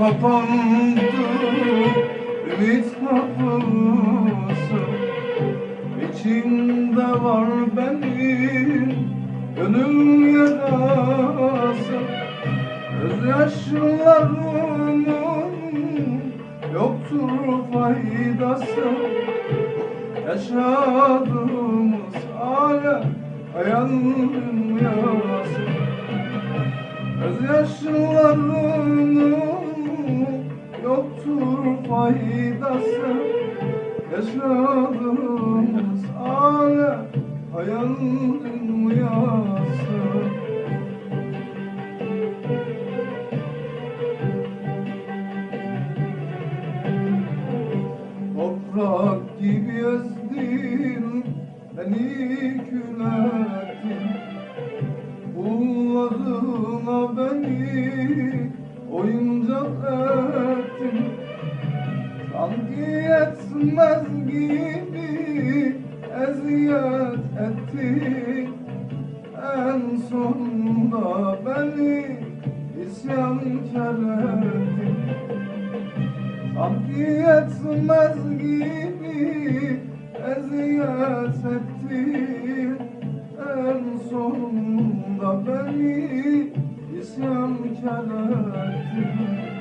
kapandı. Ümit kapısı İçimde var benim. Gönül yarası Gözyaşlarımın yoktur faydası. Yaşadığımız alem hayal dünyası. Gözyaşlarımın yoktur faydası Yaşadığımız alem hayal dünyası Toprak gibi ezdin beni külettin Kullarına beni oyuncak ettin Sanki yetmez gibi eziyet ettin En sonunda beni isyankar ettin Sanki yetmez gibi eziyet ettin En sonunda beni isyankar ettin